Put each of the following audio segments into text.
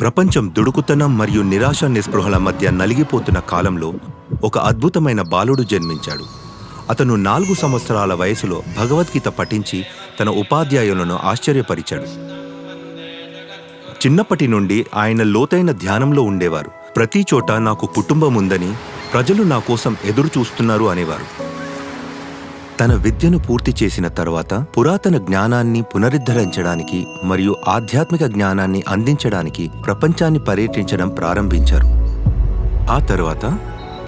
ప్రపంచం దుడుకుతనం మరియు నిరాశ నిస్పృహల మధ్య నలిగిపోతున్న కాలంలో ఒక అద్భుతమైన బాలుడు జన్మించాడు. అతను నాలుగు సంవత్సరాల వయసులో భగవద్గీత పఠించి తన ఉపాధ్యాయులను ఆశ్చర్యపరిచాడు. చిన్నప్పటి నుండి ఆయన లోతైన ధ్యానంలో ఉండేవారు. ప్రతి చోట నాకు కుటుంబం ఉందని ప్రజలు నా కోసం ఎదురు చూస్తున్నారు అనేవారు. తన విద్యను పూర్తి చేసిన తర్వాత పురాతన జ్ఞానాన్ని పునరుద్ధరించడానికి మరియు ఆధ్యాత్మిక జ్ఞానాన్ని అందించడానికి ప్రపంచాన్ని పర్యటించడం ప్రారంభించారు. ఆ తర్వాత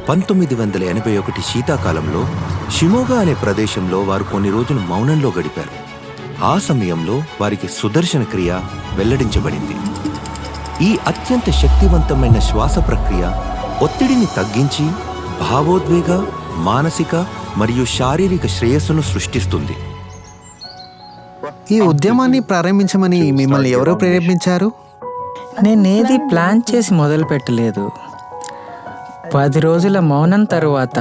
పంతొమ్మిది వందల ఎనభై ఒకటి శీతాకాలంలో షిమోగా అనే ప్రదేశంలో వారు కొన్ని రోజులు మౌనంలో గడిపారు. ఆ సమయంలో వారికి సుదర్శన క్రియ వెల్లడించబడింది. ఈ అత్యంత శక్తివంతమైన శ్వాస ప్రక్రియ ఒత్తిడిని తగ్గించి భావోద్వేగ మానసిక మరియు శారీరక శ్రేయస్సును సృష్టిస్తుంది. ఈ ఉద్యమాన్ని ప్రారంభించమని మిమ్మల్ని ఎవరు ప్రేరేపించారు? నేనేది ప్లాన్ చేసి మొదలు పెట్టలేదు. పది రోజుల మౌనం తరువాత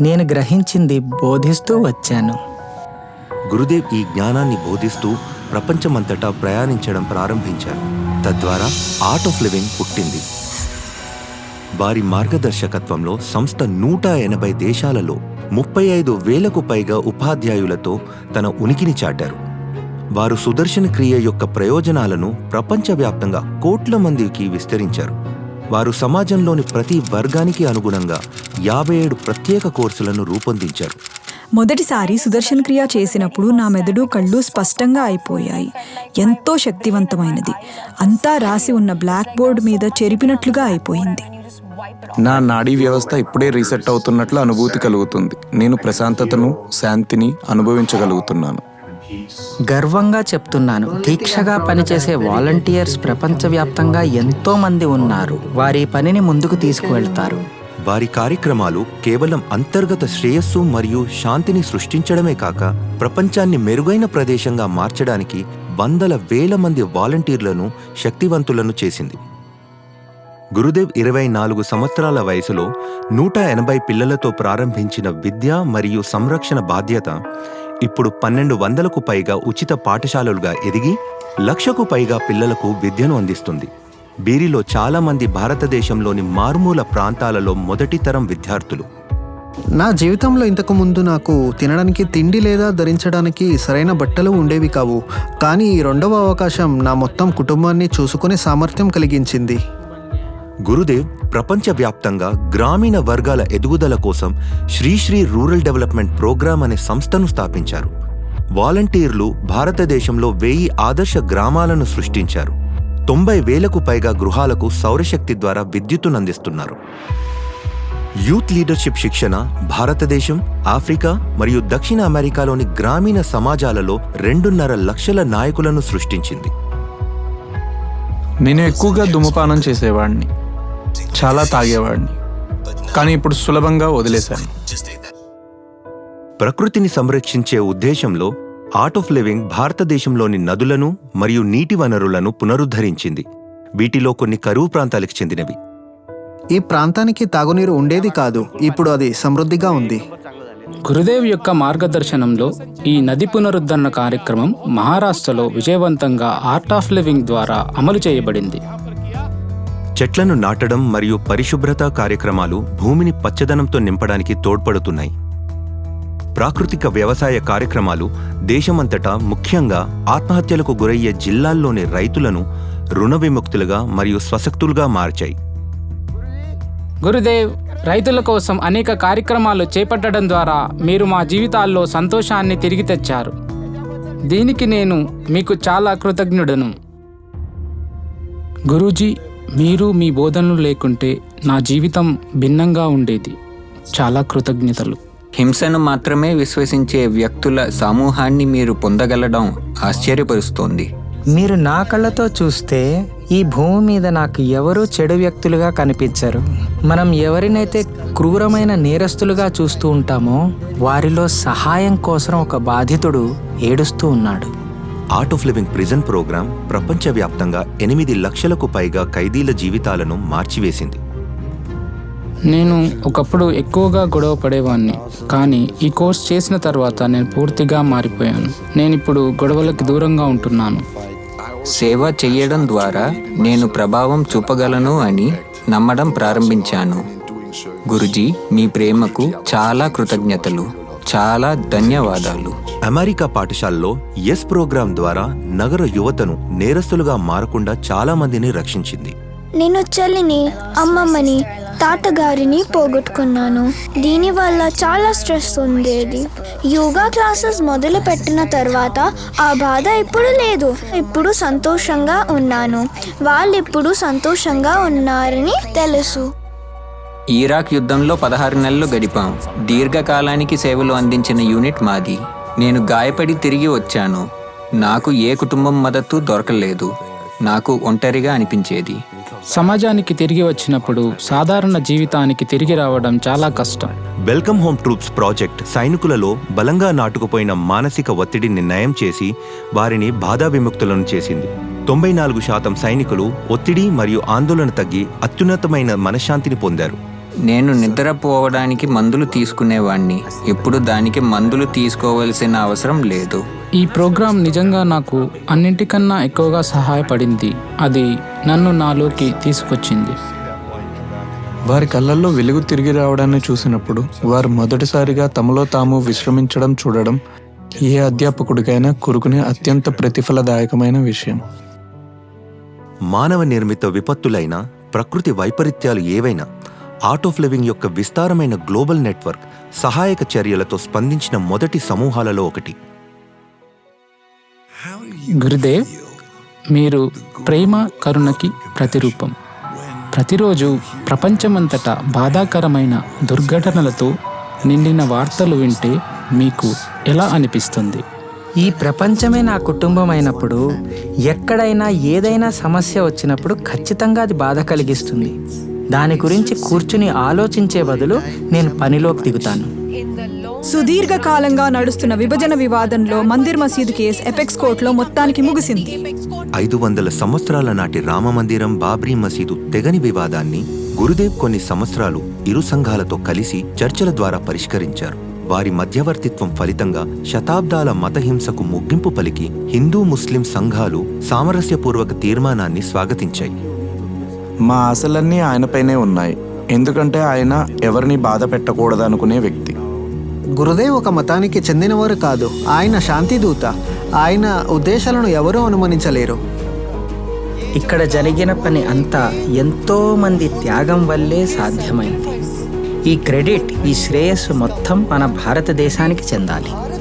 నేను గ్రహించింది బోధిస్తూ వచ్చాను. గురుదేవ్ ఈ జ్ఞానాన్ని బోధిస్తూ ప్రపంచమంతటా ప్రయాణించడం ప్రారంభించారు. తద్వారా ఆర్ట్ ఆఫ్ లివింగ్ పుట్టింది. వారి మార్గదర్శకత్వంలో సంస్థ నూట ఎనభై దేశాలలో ముప్పై ఐదు వేలకు పైగా ఉపాధ్యాయులతో తన ఉనికిని చాటారు. వారు సుదర్శన క్రియ యొక్క ప్రయోజనాలను ప్రపంచవ్యాప్తంగా కోట్ల మందికి విస్తరించారు. వారు సమాజంలోని ప్రతి వర్గానికి అనుగుణంగా యాభై ఏడు ప్రత్యేక కోర్సులను రూపొందించారు. మొదటిసారి సుదర్శన్ క్రియ చేసినప్పుడు నా మెదడు కళ్ళు స్పష్టంగా అయిపోయాయి. ఎంతో శక్తివంతమైనది. అంతా రాసి ఉన్న బ్లాక్ బోర్డ్ మీద చెరిపినట్లుగా అయిపోయింది. నా నాడీ వ్యవస్థ ఇప్పుడే రీసెట్ అవుతున్నట్లు అనుభూతి కలుగుతుంది. నేను ప్రశాంతతను శాంతిని అనుభవించగలుగుతున్నాను. గర్వంగా చెప్తున్నాను. దీక్షగా పనిచేసే వాలంటీర్స్ ప్రపంచవ్యాప్తంగా ఎంతో మంది ఉన్నారు. వారి పనిని ముందుకు తీసుకువెళ్తారు. వారి కార్యక్రమాలు కేవలం అంతర్గత శ్రేయస్సు మరియు శాంతిని సృష్టించడమే కాక ప్రపంచాన్ని మెరుగైన ప్రదేశంగా మార్చడానికి వందల వేల మంది వాలంటీర్లను శక్తివంతులను చేసింది. గురుదేవ్ ఇరవై నాలుగు సంవత్సరాల వయసులో నూట ఎనభై పిల్లలతో ప్రారంభించిన విద్య మరియు సంరక్షణ బాధ్యత ఇప్పుడు పన్నెండు వందలకు పైగా ఉచిత పాఠశాలలుగా ఎదిగి లక్షకు పైగా పిల్లలకు విద్యను అందిస్తుంది. వీరిలో చాలామంది భారతదేశంలోని మారుమూల ప్రాంతాలలో మొదటి తరం విద్యార్థులు. నా జీవితంలో ఇంతకు ముందు నాకు తినడానికి తిండి లేదా ధరించడానికి సరైన బట్టలు ఉండేవి కావు. కానీ ఈ రెండవ అవకాశం నా మొత్తం కుటుంబాన్ని చూసుకునే సామర్థ్యం కలిగించింది. గురుదేవ్ ప్రపంచవ్యాప్తంగా గ్రామీణ వర్గాల ఎదుగుదల కోసం శ్రీశ్రీ రూరల్ డెవలప్మెంట్ ప్రోగ్రాం అనే సంస్థను స్థాపించారు. వాలంటీర్లు భారతదేశంలో వెయ్యి ఆదర్శ గ్రామాలను సృష్టించారు. తొంభై వేలకు పైగా గృహాలకు సౌరశక్తి ద్వారా విద్యుత్తునందిస్తున్నారు యూత్ లీడర్షిప్ శిక్షణ భారతదేశం ఆఫ్రికా మరియు దక్షిణ అమెరికాలోని గ్రామీణ సమాజాలలో రెండున్నర లక్షల నాయకులను సృష్టించింది. నేను ఎక్కువగా ధూమపానం చేసేవాడిని. చాలా తాగేవాడిని. కానీ ఇప్పుడు సులభంగా వదిలేశాను. ప్రకృతిని సంరక్షించే ఉద్దేశంలో ఆర్ట్ ఆఫ్ లివింగ్ భారతదేశంలోని నదులను మరియు నీటి వనరులను పునరుద్ధరించింది. వీటిలో కొన్ని కరువు ప్రాంతాలకు చెందినవి. ఈ ప్రాంతానికి తాగునీరు ఉండేది కాదు ఇప్పుడు అది సమృద్ధిగా ఉంది. గురుదేవ్ యొక్క మార్గదర్శనంలో ఈ నది పునరుద్ధరణ కార్యక్రమం మహారాష్ట్రలో విజయవంతంగా ఆర్ట్ ఆఫ్ లివింగ్ ద్వారా అమలు చేయబడింది. చెట్లను నాటడం మరియు పరిశుభ్రత కార్యక్రమాలు భూమిని పచ్చదనంతో నింపడానికి తోడ్పడుతున్నాయి. ప్రాకృతిక వ్యవసాయ కార్యక్రమాలు దేశమంతటా ముఖ్యంగా ఆత్మహత్యలకు గురయ్యే జిల్లాల్లోని రైతులను రుణ విముక్తులుగా మరియు స్వశక్తులుగా మార్చాయి. గురుదేవ్ రైతుల కోసం అనేక కార్యక్రమాలు చేపట్టడం ద్వారా మీరు మా జీవితాల్లో సంతోషాన్ని తిరిగి తెచ్చారు. దీనికి నేను మీకు చాలా కృతజ్ఞుడను. గురూజీ మీరు మీ బోధనలు లేకుంటే నా జీవితం భిన్నంగా ఉండేది. చాలా కృతజ్ఞతలు. హింసను మాత్రమే విశ్వసించే వ్యక్తుల సమూహాన్ని మీరు పొందగలడం ఆశ్చర్యపరుస్తోంది. మీరు నా కళ్ళతో చూస్తే ఈ భూమి మీద నాకు ఎవరూ చెడు వ్యక్తులుగా కనిపించరు. మనం ఎవరినైతే క్రూరమైన నేరస్తులుగా చూస్తూ ఉంటామో వారిలో సహాయం కోసం ఒక బాధితుడు ఏడుస్తూ ఉన్నాడు. Art of living prison program ప్రపంచవ్యాప్తంగా ఎనిమిది లక్షలకు పైగా ఖైదీల జీవితాలను మార్చివేసింది. నేను ఒకప్పుడు ఎక్కువగా గొడవ పడేవాడిని కానీ ఈ కోర్స్ చేసిన తర్వాత నేను పూర్తిగా మారిపోయాను. నేను ఇప్పుడు గొడవలకు దూరంగా ఉంటున్నాను. సేవ చేయడం ద్వారా నేను ప్రభావం చూపగలను అని నమ్మడం ప్రారంభించాను. గురుజీ మీ ప్రేమకు చాలా కృతజ్ఞతలు. చాలా ధన్యవాదాలు. అమెరికా పాఠశాలలో ఎస్ ప్రోగ్రాం ద్వారా నగర యువతను నేరస్తులుగా మారకుండా చాలా మందిని రక్షించింది. నేను చెల్లిని అమ్మమ్మని తాతగారిని పోగొట్టుకున్నాను. దీనివల్ల చాలా స్ట్రెస్ ఉండేది. యోగా క్లాసెస్ మొదలు పెట్టిన తర్వాత ఆ బాధ ఇప్పుడు లేదు. ఇప్పుడు సంతోషంగా ఉన్నాను. వాళ్ళు ఇప్పుడు సంతోషంగా ఉన్నారని తెలుసు. ఇరాక్ యుద్ధంలో పదహారు నెలలు గడిపాం. దీర్ఘకాలానికి సేవలు అందించిన యూనిట్ మాది. నేను గాయపడి తిరిగి వచ్చాను. నాకు ఏ కుటుంబం మద్దతు దొరకలేదు. నాకు ఒంటరిగా అనిపించేది. సమాజానికి తిరిగి వచ్చినప్పుడు సాధారణ జీవితానికి తిరిగి రావడం చాలా కష్టం. వెల్కమ్ హోమ్ ట్రూప్స్ ప్రాజెక్ట్ సైనికులలో బలంగా నాటుకుపోయిన మానసిక ఒత్తిడిని నయం చేసి వారిని బాధా విముక్తులను చేసింది. తొంభై నాలుగు శాతం సైనికులు ఒత్తిడి మరియు ఆందోళన తగ్గి అత్యున్నతమైన మనశ్శాంతిని పొందారు. నేను నిద్రపోవడానికి మందులు తీసుకునేవాణ్ణి. ఇప్పుడు దానికి మందులు తీసుకోవలసిన అవసరం లేదు. ఈ ప్రోగ్రాం నిజంగా నాకు అన్నింటికన్నా ఎక్కువగా సహాయపడింది. అది నన్ను నాలోకి తీసుకొచ్చింది. వారి కళ్ళల్లో వెలుగు తిరిగి రావడాన్ని చూసినప్పుడు వారు మొదటిసారిగా తమలో తాము విశ్రమించడం చూడడం ఏ అధ్యాపకుడికైనా కొరుకునే అత్యంత ప్రతిఫలదాయకమైన విషయం. మానవ నిర్మిత విపత్తులైన ప్రకృతి వైపరీత్యాలు ఏవైనా ఆర్ట్ ఆఫ్ లివింగ్ యొక్క విస్తారమైన గ్లోబల్ నెట్వర్క్ సహాయక చర్యలతో స్పందించిన మొదటి సమూహాలలో ఒకటి. గురుదేవ్ మీరు ప్రేమ కరుణకి ప్రతిరూపం. ప్రతిరోజు ప్రపంచమంతటా బాధాకరమైన దుర్ఘటనలతో నిండిన వార్తలు వింటే మీకు ఎలా అనిపిస్తుంది? ఈ ప్రపంచమే నా కుటుంబం అయినప్పుడు ఎక్కడైనా ఏదైనా సమస్య వచ్చినప్పుడు ఖచ్చితంగా అది బాధ కలిగిస్తుంది. దాని గురించి కూర్చుని ఆలోచించే బదులు నేను పనిలోకి దిగుతాను. సుదీర్ఘకాలంగా నడుస్తున్న విభజన వివాదంలో మందిర్ మసీద్ కేసు ఎపెక్స్ కోర్టులో మొత్తానికి ముగిసింది. ఐదు వందల సంవత్సరాల నాటి రామమందిరం బాబ్రీ మసీదు తెగని వివాదాన్ని గురుదేవ్ కొన్ని సంవత్సరాలు ఇరు సంఘాలతో కలిసి చర్చల ద్వారా పరిష్కరించారు. వారి మధ్యవర్తిత్వం ఫలితంగా శతాబ్దాల మతహింసకు ముగింపు పలికి హిందూ ముస్లిం సంఘాలు సామరస్యపూర్వక తీర్మానాన్ని స్వాగతించాయి. మా ఆశలన్నీ ఆయనపైనే ఉన్నాయి. ఎందుకంటే ఆయన ఎవరిని బాధ పెట్టకూడదనుకునే వ్యక్తి. గురుదేవ్ ఒక మతానికి చెందినవారు కాదు. ఆయన శాంతిదూత. ఆయన ఉద్దేశాలను ఎవరూ అనుమానించలేరు. ఇక్కడ జరిగిన పని అంతా ఎంతో మంది త్యాగం వల్లే సాధ్యమైంది. ఈ క్రెడిట్ ఈ శ్రేయస్సు మొత్తం మన భారతదేశానికి చెందాలి.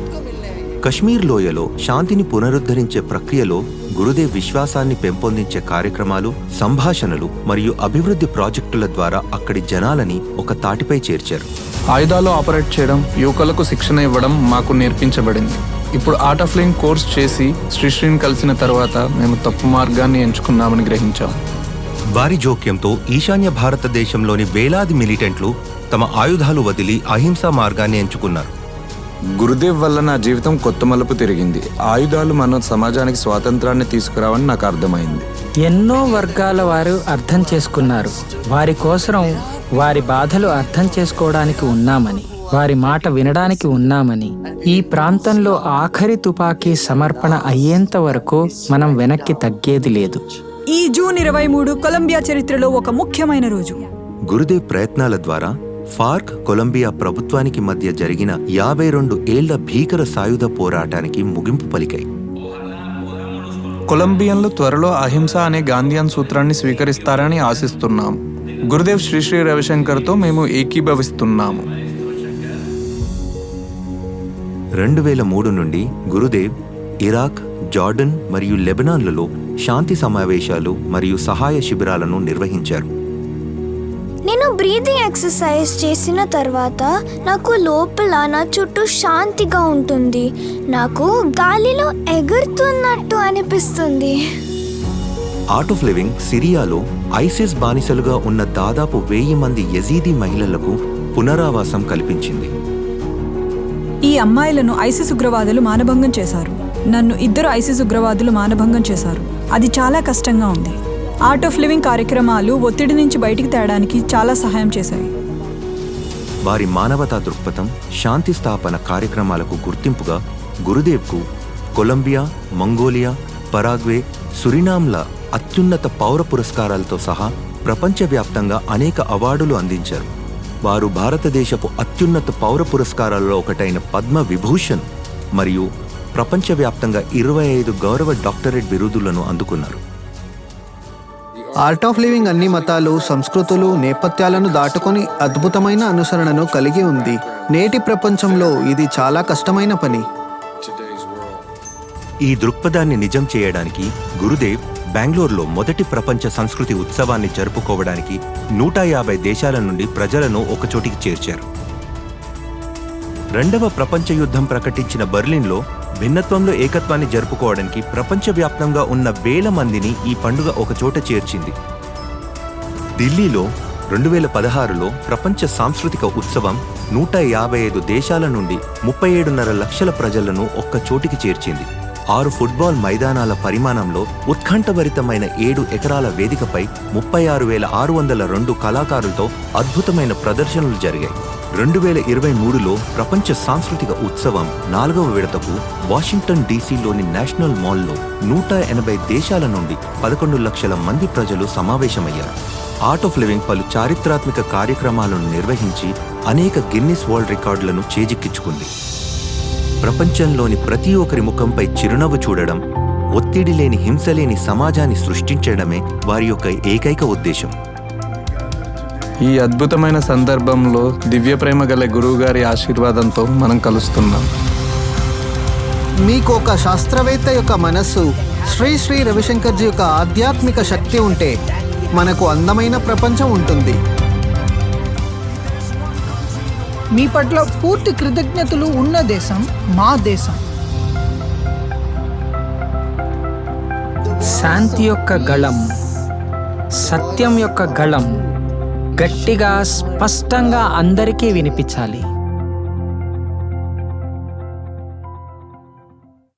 కశ్మీర్ లోయలో శాంతిని పునరుద్ధరించే ప్రక్రియలో గురుదేవ్ విశ్వాసాన్ని పెంపొందించే కార్యక్రమాలు సంభాషణలు మరియు అభివృద్ధి ప్రాజెక్టుల ద్వారా అక్కడి జనాలని ఒక తాటిపై చేర్చారు. ఆయుధాలు ఆపరేట్ చేయడం యువకులకు శిక్షణ ఇవ్వడం మాకు నేర్పించబడింది. ఇప్పుడు ఆర్ట్ ఆఫ్ లింక్ కోర్స్ చేసి శ్రీశ్రీని కలిసిన తర్వాత మేము తప్పు మార్గాన్ని ఎంచుకున్నామని గ్రహించాం. వారి జోక్యంతో ఈశాన్య భారతదేశంలోని వేలాది మిలిటెంట్లు తమ ఆయుధాలు వదిలి అహింసా మార్గాన్ని ఎంచుకున్నారు. గురుదేవ్ వల్ల నా జీవితం కొత్త మలుపు తిరిగింది. ఆయుధాలు మన సమాజానికి స్వాతంత్రాన్ని తీసుకురావని నాకు అర్థమైంది. ఎన్నో వర్గాల వారు అర్థం చేసుకున్నారు. వారి కోసం వారి బాధలు అర్థం చేసుకోవడానికి ఉన్నామని వారి మాట వినడానికి ఉన్నామని ఈ ప్రాంతంలో ఆఖరి తుపాకీ సమర్పణ అయ్యేంత వరకు మనం వెనక్కి తగ్గేది లేదు. ఈ జూన్ ఇరవై మూడు కొలంబియా చరిత్రలో ఒక ముఖ్యమైన రోజు. గురుదేవ్ ప్రయత్నాల ద్వారా ఫార్క్ కొలంబియా ప్రభుత్వానికి మధ్య జరిగిన యాభై రెండు ఏళ్ళ భీకర సాయుధ పోరాటానికి ముగింపు పలికాయి. కొలంబియన్లు త్వరలో అహింస అనే గాంధీయన్ సూత్రాన్ని స్వీకరిస్తారని ఆశిస్తున్నాం గురుదేవ్ శ్రీ శ్రీ రవిశంకర్తో మేము ఏకీభవిస్తున్నాము. రెండు వేల మూడు నుండి గురుదేవ్ ఇరాక్ జార్డన్ మరియు లెబనాన్లలో శాంతి సమావేశాలు మరియు సహాయ శిబిరాలను నిర్వహించారు. నేను బ్రీతింగ్ ఎక్సర్సైజ్ చేసిన తర్వాత నాకు లోపల నా చుట్టూ శాంతిగా ఉంటుంది. నాకు గాలిలో ఎగురుతున్నట్టు అనిపిస్తుంది. ఆర్ట్ ఆఫ్ లివింగ్ సిరియాలో ఐసిస్ బానిసలుగా ఉన్న దాదాపు వెయ్యి మంది యజీదీ మహిళలకు పునరావాసం కల్పించింది. ఈ అమ్మాయిలను ఐసిస్ ఉగ్రవాదులు మానభంగం చేశారు. నన్ను ఇద్దరు ఐసిస్ ఉగ్రవాదులు మానభంగం చేశారు. అది చాలా కష్టంగా ఉంది. ఆర్ట్ ఆఫ్ లివింగ్ కార్యక్రమాలు ఒత్తిడి నుంచి బయటికి తేడానికి చాలా సహాయం చేశాయి. వారి మానవతా దృక్పథం శాంతి స్థాపన కార్యక్రమాలకు గుర్తింపుగా గురుదేవ్కు కొలంబియా మంగోలియా పరాగ్వే సురినామ్ల అత్యున్నత పౌర పురస్కారాలతో సహా ప్రపంచవ్యాప్తంగా అనేక అవార్డులు అందించారు. వారు భారతదేశపు అత్యున్నత పౌర పురస్కారాలలో ఒకటైన పద్మ విభూషణ్ మరియు ప్రపంచవ్యాప్తంగా ఇరవై ఐదు గౌరవ డాక్టరేట్ బిరుదులను అందుకున్నారు. ఆర్ట్ ఆఫ్ లివింగ్ అన్ని మతాలు సంస్కృతులు నేపథ్యాలను దాటుకొని అద్భుతమైన అనుసరణను కలిగి ఉంది. నేటి ప్రపంచంలో ఇది చాలా కష్టమైన పని. ఈ దృక్పథాన్ని నిజం చేయడానికి గురుదేవ్ బెంగళూరులో మొదటి ప్రపంచ సంస్కృతి ఉత్సవాన్ని జరుపుకోవడానికి నూట యాభై దేశాల నుండి ప్రజలను ఒకచోటికి చేర్చారు. రెండవ ప్రపంచ యుద్ధం ప్రకటించిన బర్లిన్లో భిన్నత్వంలో ఏకత్వాన్ని జరుపుకోవడానికి ప్రపంచవ్యాప్తంగా ఉన్న వేల మందిని ఈ పండుగ ఒకచోట చేర్చింది. ఢిల్లీలో రెండు వేల పదహారులో ప్రపంచ సాంస్కృతిక ఉత్సవం నూట యాభై ఐదు దేశాల నుండి ముప్పై ఏడున్నర లక్షల ప్రజలను ఒక్క చోటికి చేర్చింది. ఆరు ఫుట్బాల్ మైదానాల పరిమాణంలో ఉత్కంఠభరితమైన ఏడు ఎకరాల వేదికపై ముప్పై ఆరు వేల ఆరు వందల రెండు కళాకారులతో అద్భుతమైన ప్రదర్శనలు జరిగాయి. రెండు వేల ఇరవై మూడులో ప్రపంచ సాంస్కృతిక ఉత్సవం నాలుగవ విడతకు వాషింగ్టన్ డీసీలోని నేషనల్ మాల్లో నూట ఎనభై దేశాల నుండి పదకొండు లక్షల మంది ప్రజలు సమావేశమయ్యారు. ఆర్ట్ ఆఫ్ లివింగ్ పలు చారిత్రాత్మక కార్యక్రమాలను నిర్వహించి అనేక గిన్నిస్ వరల్డ్ రికార్డులను చేజిక్కించుకుంది. ప్రపంచంలోని ప్రతి ఒక్కరి ముఖంపై చిరునవ్వు చూడడం ఒత్తిడి లేని హింస లేని సమాజాన్ని సృష్టించడమే వారి యొక్క ఏకైక ఉద్దేశం. ఈ అద్భుతమైన సందర్భంలో దివ్య ప్రేమ గల గురువు గారి ఆశీర్వాదంతో మనం కలుస్తున్నాం. మీకు ఒక శాస్త్రవేత్త యొక్క మనస్సు శ్రీ శ్రీ రవిశంకర్జీ యొక్క ఆధ్యాత్మిక శక్తి ఉంటే మనకు అందమైన ప్రపంచం ఉంటుంది. మీ పట్ల పూర్తి కృతజ్ఞతలు ఉన్న దేశం మా దేశం. శాంతి యొక్క గళం సత్యం యొక్క గళం గట్టిగా స్పష్టంగా అందరికీ వినిపించాలి.